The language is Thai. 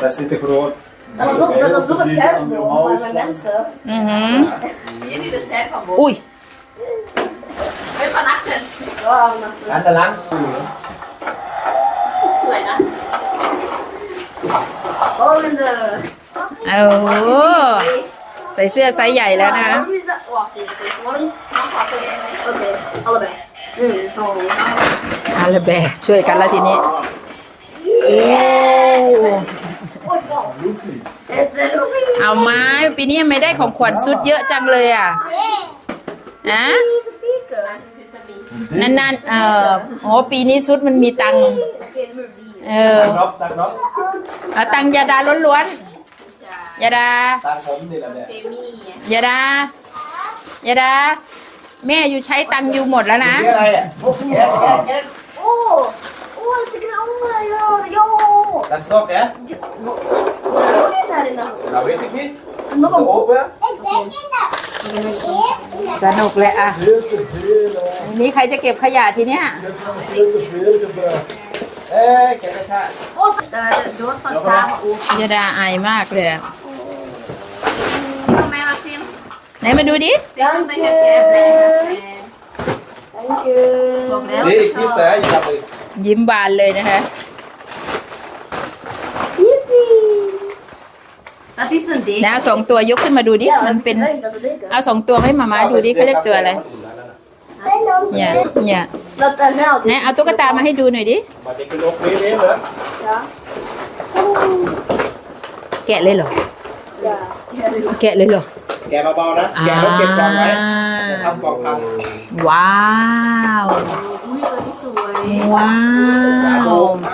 Пасите хрон. Да за зубът е но за мен са. Ние ни да стерпам. Уй! Ей, панахтен. Анда ланг. Лайна. Олдер. โอ้ใส่เสื้อไซส์ใหญ่แล้วนะอาลาแบช่วยกันแล้วทีนี้เอาไม้ปีนี้ไม่ได้ของขวัญสุดเยอะจังเลยอ่ะนะนั่นเออโหปีนี้สุดมันมีตังเออตังเอาตังยาดาล้วนๆยาดาตัผมนี่แหละยาดายาดาแม่อยู่ใช้ตังอยู่หมดแล้วนะอะไรอ่ะโอ้โหโอ้โหจิกนเอาเลยโย่สนุกเลยอ่ะนี้ใครจะเก็บขยะทีเนี้ยเอ๊ะเก็บกระชาโอ้ดนคนซาอูยดาอายมากเลย ไหนมาดูดิ Thank you Thank you นี่อีกแย่ยิ้มบานเลยนะคะนะสองตัวยกขึ้นมาดูดิมันเป็นเอาสองตัวให้มามาดูดิเขาเรียกตัวอะไรเนี่ยเนี่ยนะเอาตุ๊กตามาให้ดูหน่อยดิแกะเลยเหรอแกะเลยเหรอแกะเบาๆนะแกะแล้วเก็บกล่องไว้ทำกล่องพังว้าวว้าว